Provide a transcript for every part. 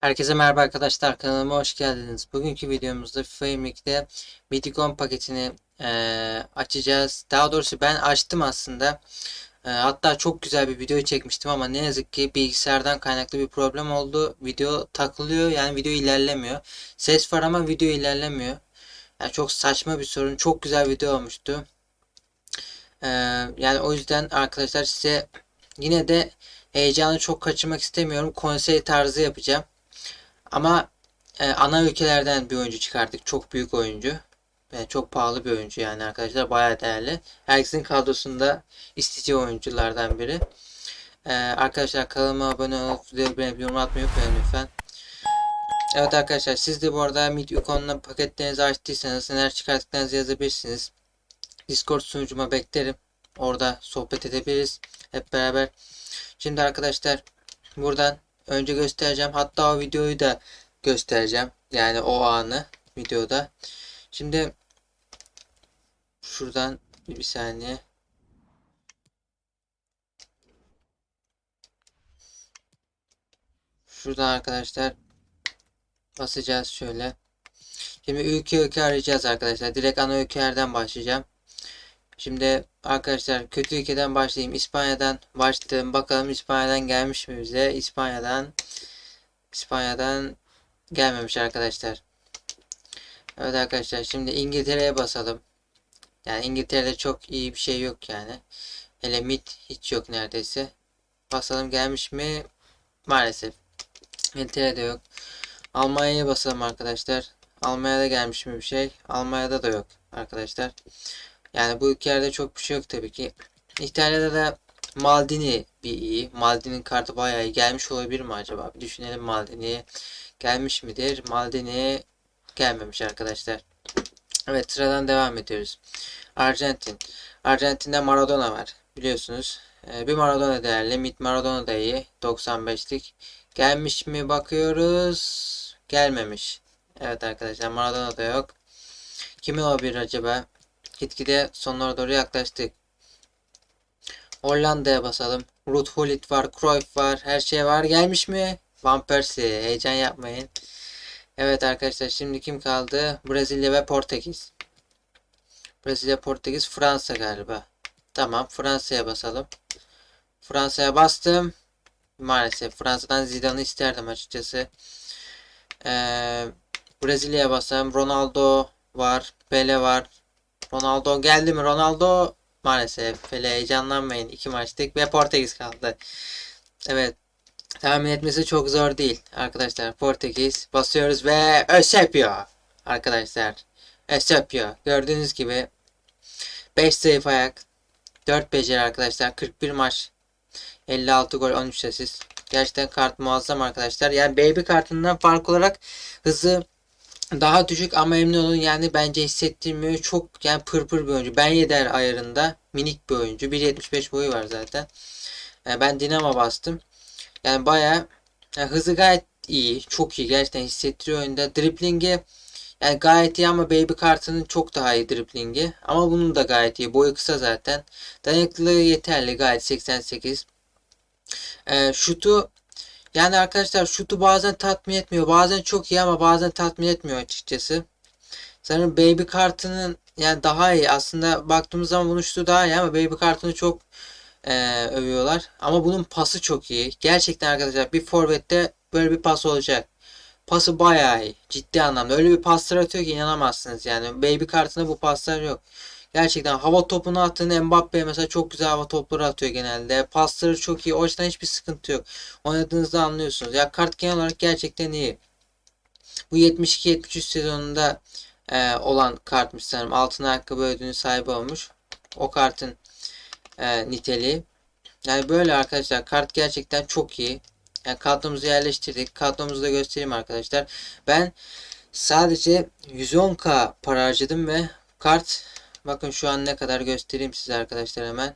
Herkese merhaba arkadaşlar kanalıma hoş geldiniz. Bugünkü videomuzda FIFA 22'de Mythicon paketini eee, açacağız. Daha doğrusu ben açtım aslında. Eee, hatta çok güzel bir video çekmiştim ama ne yazık ki bilgisayardan kaynaklı bir problem oldu. Video takılıyor yani video ilerlemiyor. Ses var ama video ilerlemiyor. Yani çok saçma bir sorun. Çok güzel video olmuştu. Eee, yani o yüzden arkadaşlar size yine de heyecanı çok kaçırmak istemiyorum. Konsey tarzı yapacağım. Ama e, ana ülkelerden bir oyuncu çıkarttık. Çok büyük oyuncu. ve çok pahalı bir oyuncu yani arkadaşlar. Bayağı değerli. Herkesin kadrosunda isteyeceği oyunculardan biri. E, arkadaşlar kanalıma abone olup beğenip yorum atmayı unutmayın lütfen. Evet arkadaşlar siz de bu arada Meet Ucon'la paketlerinizi açtıysanız neler çıkarttıklarınızı yazabilirsiniz. Discord sunucuma beklerim. Orada sohbet edebiliriz. Hep beraber. Şimdi arkadaşlar buradan önce göstereceğim. Hatta o videoyu da göstereceğim. Yani o anı videoda. Şimdi şuradan bir saniye. Şuradan arkadaşlar basacağız şöyle. Şimdi ülke ülke arayacağız arkadaşlar. Direkt ana ülkelerden başlayacağım. Şimdi arkadaşlar kötü ülkeden başlayayım. İspanya'dan başladım. Bakalım İspanya'dan gelmiş mi bize? İspanya'dan İspanya'dan gelmemiş arkadaşlar. Evet arkadaşlar şimdi İngiltere'ye basalım. Yani İngiltere'de çok iyi bir şey yok yani. Hele mid hiç yok neredeyse. Basalım gelmiş mi? Maalesef. İngiltere'de yok. Almanya'ya basalım arkadaşlar. Almanya'da gelmiş mi bir şey? Almanya'da da yok arkadaşlar. Yani bu ülkelerde çok bir şey yok tabii ki. İtalya'da da Maldini bir iyi. Maldini'nin kartı bayağı iyi. Gelmiş olabilir mi acaba? Bir düşünelim Maldini. Gelmiş midir? Maldini gelmemiş arkadaşlar. Evet sıradan devam ediyoruz. Arjantin. Arjantin'de Maradona var. Biliyorsunuz. Ee, bir Maradona değerli. Mid Maradona da iyi. 95'lik. Gelmiş mi bakıyoruz. Gelmemiş. Evet arkadaşlar Maradona da yok. Kimin olabilir acaba? Gitgide sonlara doğru yaklaştık. Hollanda'ya basalım. Ruud Gullit var, Cruyff var, her şey var. Gelmiş mi? Van Persie. Heyecan yapmayın. Evet arkadaşlar şimdi kim kaldı? Brezilya ve Portekiz. Brezilya, Portekiz, Fransa galiba. Tamam Fransa'ya basalım. Fransa'ya bastım. Maalesef Fransa'dan Zidane'ı isterdim açıkçası. Ee, Brezilya'ya basalım. Ronaldo var. Pele var. Ronaldo geldi mi? Ronaldo maalesef. Pele heyecanlanmayın. İki maçtık ve Portekiz kaldı. Evet. Tahmin etmesi çok zor değil arkadaşlar. Portekiz basıyoruz ve Eusebio arkadaşlar. Eusebio gördüğünüz gibi 5 zayıf ayak 4 beceri arkadaşlar. 41 maç 56 gol 13 asist. Gerçekten kart muazzam arkadaşlar. Yani baby kartından fark olarak hızı daha düşük ama emin olun yani bence hissettirmiyor. Çok yani pırpır bir oyuncu. Ben Yedder ayarında minik bir oyuncu. 1.75 boyu var zaten. Yani ben Dinamo bastım. Yani baya yani hızı gayet iyi. Çok iyi. Gerçekten hissettiriyor oyunda. Driblingi yani gayet iyi ama Baby kartının çok daha iyi driblingi. Ama bunun da gayet iyi. Boyu kısa zaten. Dayanıklılığı yeterli. Gayet 88. Ee, şutu yani arkadaşlar şutu bazen tatmin etmiyor. Bazen çok iyi ama bazen tatmin etmiyor açıkçası. Sanırım Baby kartının yani daha iyi. Aslında baktığımız zaman bunun şutu daha iyi ama Baby kartını çok e, övüyorlar. Ama bunun pası çok iyi. Gerçekten arkadaşlar bir forvette böyle bir pas olacak. Pası bayağı iyi. Ciddi anlamda. Öyle bir paslar atıyor ki inanamazsınız yani. Baby kartında bu paslar yok. Gerçekten hava topunu attığında Mbappe mesela çok güzel hava topları atıyor genelde. Pasları çok iyi. O yüzden hiçbir sıkıntı yok. Oynadığınızda anlıyorsunuz. Ya kart genel olarak gerçekten iyi. Bu 72-73 sezonunda e, olan kartmış sanırım. Altın ayakkabı ödülünün sahibi olmuş. O kartın e, niteliği. Yani böyle arkadaşlar kart gerçekten çok iyi. Yani kadromuzu yerleştirdik. Kadromuzu da göstereyim arkadaşlar. Ben sadece 110k para harcadım ve kart bakın şu an ne kadar göstereyim size arkadaşlar hemen.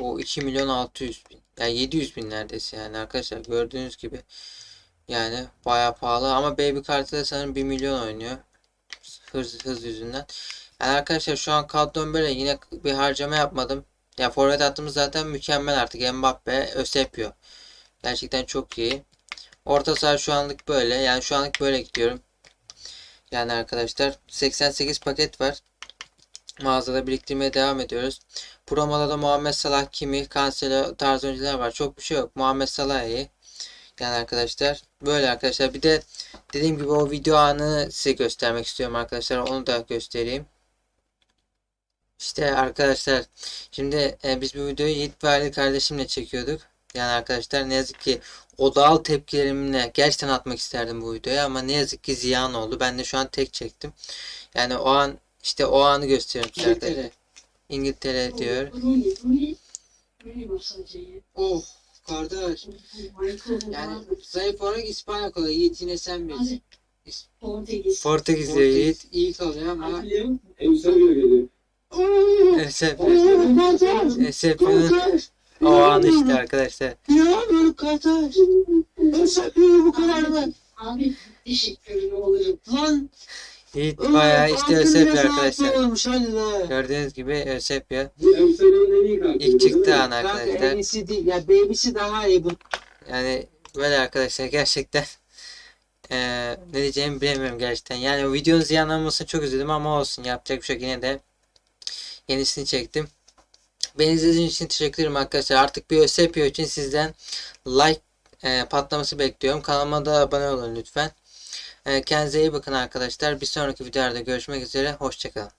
O 2 milyon 600 bin. Yani 700 bin neredeyse yani arkadaşlar gördüğünüz gibi. Yani bayağı pahalı ama baby kartı da sanırım 1 milyon oynuyor. Hız, hız yüzünden. Yani arkadaşlar şu an kadrom böyle yine bir harcama yapmadım. Ya forvet hattımız zaten mükemmel artık. Mbappe, Eusebio. Gerçekten çok iyi. Orta saha şu anlık böyle. Yani şu anlık böyle gidiyorum. Yani arkadaşlar 88 paket var. Mağazada biriktirmeye devam ediyoruz. Promoda da Muhammed Salah, Kimi, Cancelo tarzı oyuncular var. Çok bir şey yok. Muhammed Salah iyi. Yani arkadaşlar böyle arkadaşlar. Bir de dediğim gibi o video anı size göstermek istiyorum arkadaşlar. Onu da göstereyim. İşte arkadaşlar şimdi e, biz bu videoyu Yiğit ve kardeşimle çekiyorduk. Yani arkadaşlar ne yazık ki o doğal tepkilerimle gerçekten atmak isterdim bu videoyu ama ne yazık ki ziyan oldu. Ben de şu an tek çektim. Yani o an işte o anı gösteriyorum size. İngiltere. İngiltere diyor. Oh kardeş. Yani zayıf olarak İspanya kalıyor. Yiğit yine sen bilirsin. Portekiz. Portekiz diyor Yiğit. İyi kalıyor ama Eusebio geliyor. Eusebio. Eusebio'nun o anı işte arkadaşlar. Ya böyle kardeş. Eusebio bu kadar mı? Abi teşekkür olurum. Lan. Yiğit bayağı işte Eusebio arkadaşlar. Gördüğünüz gibi kartı. İlk çıktı an arkadaşlar. iyisi değil. Ya baby'si daha iyi bu. Yani böyle arkadaşlar gerçekten eee, ne diyeceğimi bilemiyorum gerçekten. Yani o videonun ziyanlanmasına çok üzüldüm ama olsun yapacak bir şey yok. Yine de yenisini çektim. Beni izlediğiniz için teşekkür ederim arkadaşlar. Artık bir Eusebio için sizden like eee, patlaması bekliyorum. Kanalıma da abone olun lütfen. Eee, kendinize iyi bakın arkadaşlar. Bir sonraki videolarda görüşmek üzere. Hoşçakalın.